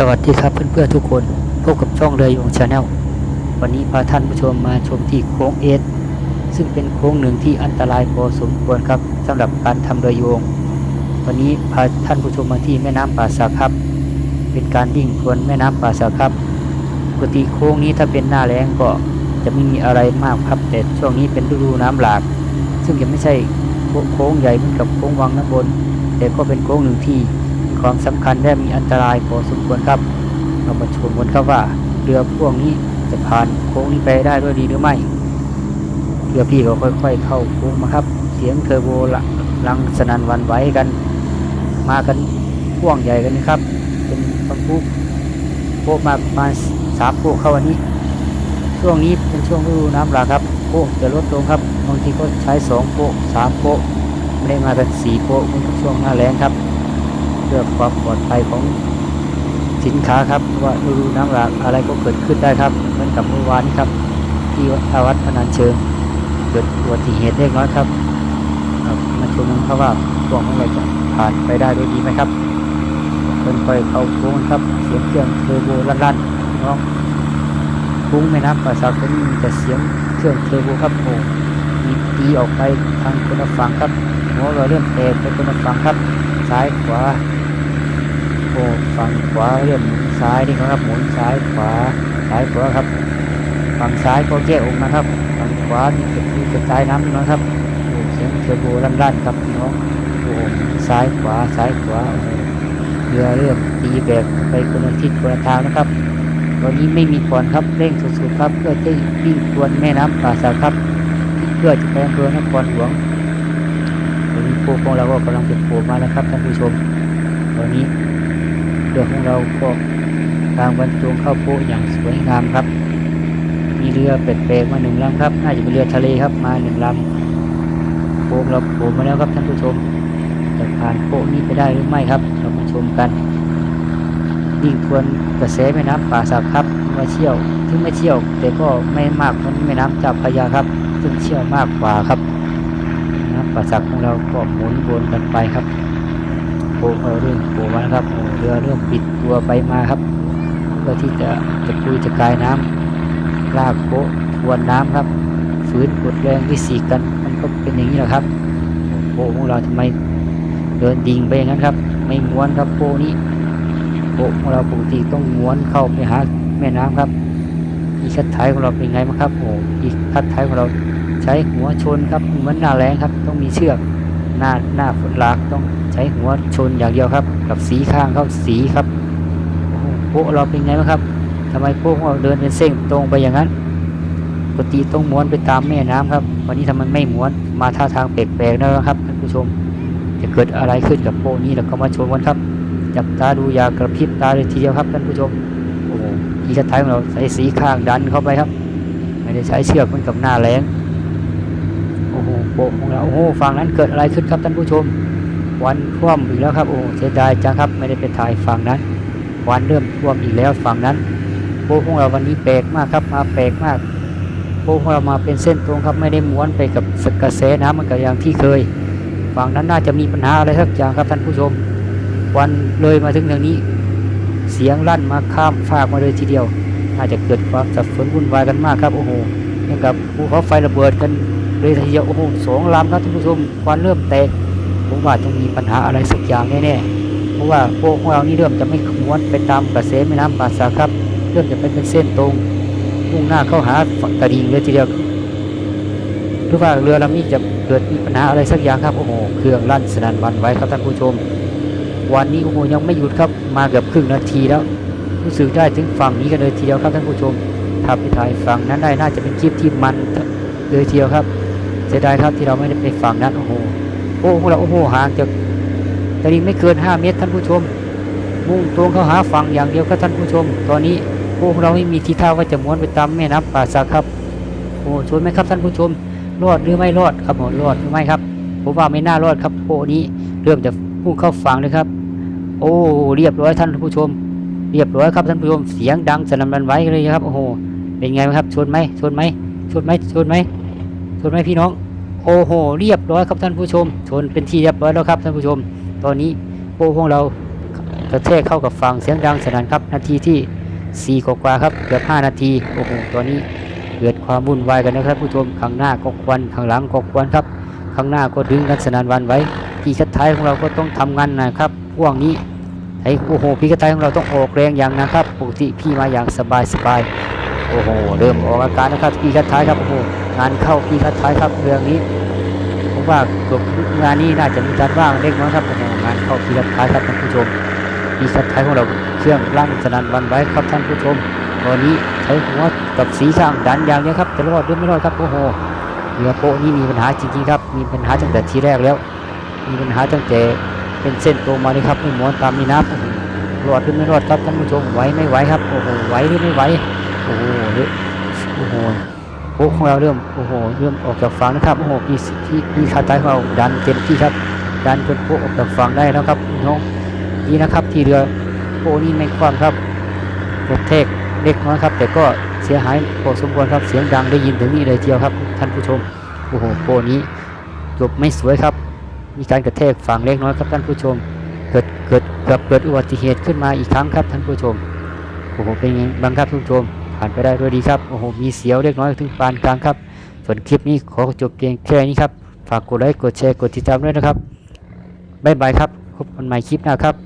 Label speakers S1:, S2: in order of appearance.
S1: สวัสดีครับเพื่อนๆทุกคนพบกับช่องเรือยงชาแนลวันนี้พาท่านผู้ชมมาชมที่โค้งเอสซึ่งเป็นโค้งหนึ่งที่อันตรายพอสมควรครับสำหรับการทำเรือโยง วันนี้พาท่านผู้ชมมาที่แม่น้ำป่าสักครับ เป็นการวิ่งทวนแม่น้ำป่าสักครับปกติโค้งนี้ถ้าเป็นหน้าแล้งก็จะไม่มีอะไรมากครับแต่ช่วงนี้เป็นฤดูน้ำหลาก ซึ่งจะไม่ใช่โค้งใหญ่เหมือนกับโค้งวังน้ำบน แต่ก็เป็นโค้งหนึ่งที่ ความสำคัญและมีอันตรายพอสมควรครับ เรามาชมกันครับว่าเรือพวกนี้จะผ่านโค้งนี้ไปได้ด้วยดีหรือไม่เรือพี่ก็ค่อย ๆ เข้าโค้งมาครับ เสียงเทอร์โบละลังสนันวันไหวกัน มากันพ่วงใหญ่กันนะครับ เป็นบรรทุกโป๊ะมาประมาณสามโป๊ะเข้าวันนี้ ช่วงนี้เป็นช่วงฤดูน้ำหลากครับโป๊ะจะลดลงครับบางทีก็ใช้สองโป๊ะสามโป๊ะไม่ได้มากันสี่โป๊ะเหมือนกับช่วงหน้าแล้งครับ เพื่อความปลอดภัยของสินค้าครับว่าฤดูน้ำหลากอะไรก็เกิดขึ้นได้ครับเหมือนกับเมื่อวานครับ ที่วัดท่าวัดพนัญเชิง เกิดอุบัติเหตุเล็กน้อยครับครับมาชมกันครับว่าพวของเราจะผ่านไปได้ด้วยดีไหมครับค่อยๆเข้าโค้งครับ เสียงเครื่องเทอร์โบลั่นๆน้องคุ้งแม่น้ำป่าสักก็มีแต่เสียงเครื่องเทอร์โบครับโอ้มีตีออกไปทางคนละฝั่งครับหัวเราเริ่มแตกไปคนละฝั่งครับ ซ้ายขวา โอ้ฝั่งขวาเริ่มหมุนซ้ายนี่ครับหมุนซ้ายขวาซ้ายขวาครับฝั่งซ้ายก็แยกออกนะครับฝั่งขวานี่จะคือกระจายน้ำนะครับเสียงเทอร์โบลั่นๆครับน้องโอ้ซ้ายขวาซ้ายขวาเรือเริ่มตีแบกไปคนละทิศคนละทางนะครับตอนนี้ไม่มีก่อนครับเร่งสุดๆครับ เพื่อจะวิ่งทวนแม่น้ำป่าสักครับเพื่อจะไปอำเภอนครหลวงตอนนี้พวกของเราก็กำลังจะโผล่มาแล้วครับท่านผู้ชมตอนนี้ เรือของเราก็ทางบรรจงเข้าโป๊ะอย่างสวยงามครับ มีเรือแปลกมาหนึ่งลำครับ น่าจะเป็นเรือทะเลครับมาหนึ่งลำโป๊ะเราโผล่มาแล้วครับท่านผู้ชม จะผ่านโป๊ะนี้ไปได้หรือไม่ครับ เรามาชมกันวิ่งทวนกระแสแม่น้ำป่าสักครับมาเชี่ยวถึงไม่เชี่ยว แต่ก็ไม่มากเหมือนแม่น้ำเจ้าพระยาครับ ซึ่งเชี่ยวมากกว่าครับน้ำป่าสักของเราก็หมุนวนกันไปครับ โอ้เออเรื่องโผล่มาครับเรือเริ่มปิดตัวไปมาครับ เพื่อที่จะจะคุยจะกายน้ำลากโปทวนน้ำครับฝืนกดแรงวิสีกันมันก็เป็นอย่างนี้แหละครับโอ้โป๊ะของเราทำไมเดินดิ่งไปอย่างนั้นครับ ไม่ม้วนครับโปนี้โปของเราปกติต้องม้วนเข้าไปหาแม่น้ำครับอีคัดท้ายของเราเป็นไงบ้างครับโอ้อีคัดท้ายของเราใช้หัวชนครับเหมือนหน้าแรงครับ ต้องมีเชือก หน้าหน้าฝนลากต้องใช้หัวชนอย่างเดียวครับ กับสีข้างเข้าสีครับโอ้โหโป๊ะเราเป็นไงบ้างครับทำไมโป๊ะของเราเดินเป็นเส้นตรงไปอย่างนั้นปกติต้องม้วนไปตามแม่น้ำครับ วันนี้ทำไมไม่ม้วนมาท่าทางแปลกๆนะครับท่านผู้ชม จะเกิดอะไรขึ้นกับโป๊ะนี้เราก็มาชมกันครับจับตาดูอย่ากระพริบตาเลยทีเดียวครับท่านผู้ชมโอ้โหอีกระท้ายของเราใช้สีข้างดันเข้าไปครับ ไม่ได้ใช้เชือกเหมือนกับหน้าแรง อ้โหโบกของเราโอ้โหฝั่งนั้นเกิดอะไรขึ้นครับท่านผู้ชม วันท่วมอีกแล้วครับโอ้เสียดายจังครับไม่ได้ไปถ่ายฝั่งนั้น วันเริ่มท่วมอีกแล้วฝั่งนั้นโบกของเราวันนี้แปลกมากครับมาแปลกมากโบกของเรามาเป็นเส้นตรงครับไม่ได้ม้วนไปกับสกระแสน้ำมันกับอย่างที่เคยฝั่งนั้นน่าจะมีปัญหาอะไรสักอย่างครับท่านผู้ชม วันเลยมาถึงทางนี้ เสียงลั่นมาข้ามฟากมาเลยทีเดียวน่าจะเกิดความสับสนวุ่นวายกันมากครับโอ้โหอย่างกับภูเขาไฟระเบิดกัน เลยทีเดียวโอ้โหสองลำครับท่านผู้ชมควันเริ่มแตกผมว่าต้องมีปัญหาอะไรสักอย่างแน่ๆเพราะว่าโป๊ะของเรานี่เริ่มจะไม่ม้วนไปตามกระแสแม่น้ำป่าสักครับ เริ่มจะเป็นเป็นเส้นตรงมุ่งหน้าเข้าหาฝั่งตะดิงเลยทีเดียวหรือว่าเรือลำนี้จะเกิดมีปัญหาอะไรสักอย่างครับโอ้โหเครื่องลั่นสนั่นวันไหวครับท่านผู้ชม วันนี้โอ้โหยังไม่หยุดครับมาเกือบครึ่งนาทีแล้วรู้สึกได้ถึงฝั่งนี้กันเลยทีเดียวครับท่านผู้ชมถ้าไปถ่ายฝั่งนั้นได้น่าจะเป็นคลิปที่มันเลยทีเดียวครับ เสียดายครับที่เราไม่ได้ไปฝั่งนั้นโอ้โหโอ้พวกเราโอ้โหห่างจากตะลิงไม่เกิน5เมตรท่านผู้ชม มุ่งตรงเข้าหาฝั่งอย่างเดียวครับท่านผู้ชม ตอนนี้พวกเราไม่มีทีท่าว่าจะม้วนไปตามแม่น้ำป่าสักครับโอ้ชวนไหมครับท่านผู้ชมรอดหรือไม่รอดครับผมรอดหรือไม่ครับผมว่าไม่น่ารอดครับโอ้นี้เริ่มจะพุ่งเข้าฝั่งเลยครับ โอ้เรียบร้อยท่านผู้ชม เรียบร้อยครับท่านผู้ชมเสียงดังสนั่นวันไหวเลยครับโอ้โหเป็นไงครับชนไหมชนไหมชนไหมชนไหม นไหมพี่น้อง โอ้โห เรียบร้อยครับท่านผู้ชม ชนเป็นที่เรียบร้อยแล้วครับท่านผู้ชม ตอนนี้โป้ของเรากระแทกเข้ากับฝั่งเสียงดังสนั่นครับ นาทีที่ 4กว่าครับเกือบ5นาที โอ้โหตัวนี้เกิดความวุ่นวายกันนะครับผู้ชม ข้างหน้าก็ควัน ข้างหลังก็ควันครับ ข้างหน้าก็ดึงกันสนั่นวันไว้ พี่คัดท้ายของเราก็ต้องทำงานนะครับ พวกนี้ไอ้โอ้โห พี่คัดท้ายของเราต้องออกแรงอย่างนะครับ ปกติพี่มาอย่างสบายสบายโอ้โห เริ่มออกอาการนะครับ พี่คัดท้ายครับ โอ้โห งานเข้าพี่คัดท้ายครับเรื่องนี้ผมว่ากือบงานนี้น่าจะมีการว่างเล็กน้อยครับโอ้โหงานเข้าพี่คัดท้ายครับท่านผู้ชมพี่คัดท้ายของเราเครื่องลั่นสนั่นวันไว้ครับท่านผู้ชมตอนนี้ใช้หัวกับสีข้างดันอย่างนี้ครับจะรอดหรือไม่รอดครับโอ้โหเรือโปะนี่มีปัญหาจริงๆครับ มีปัญหาตั้งแต่ทีแรกแล้ว มีปัญหาตั้งแต่เป็นเส้นตรงมาเลยครับไม่หม้วนตามนี้นะโอ้โหรอดหรือไม่รอดครับท่านผู้ชมไหวไม่ไหวครับโอ้โหไหวหรือไม่ไหวโอ้โหโอ้โห โปะของเราเริ่มโอ้โหเริ่มออกจากฝั่งนะครับโอ้โหพี่พี่พี่ขาตายของเราดันเต็มที่ครับ ดันจนโปะออกจากฝั่งได้แล้วครับน้องนี่นะครับ ที่เรือโปะนี่ไม่คว่ำครับกระแทกเล็กน้อยครับ แต่ก็เสียหายพอสมควรครับเสียงดังได้ยินถึงนี่เลยเดียวครับ ท่านผู้ชมโอ้โหโปรนี้จบไม่สวยครับ มีการกระแทกฝั่งเล็กน้อยครับท่านผู้ชม เกิดเกิดเกือบเกิดอุบัติเหตุขึ้นมาอีกครั้งครับท่านผู้ชมโอ้โหเป็นไงบ้างครับท่านผู้ชม ผ่านไปได้ด้วยดีครับ โอ้โห มีเสียวเล็กน้อยถึงปานกลางครับ ส่วนคลิปนี้ขอจบเพียงแค่นี้ครับ ฝากกดไลค์ กดแชร์ กดติดตามด้วยนะครับ บ๊ายบายครับ พบกันใหม่คลิปหน้าครับ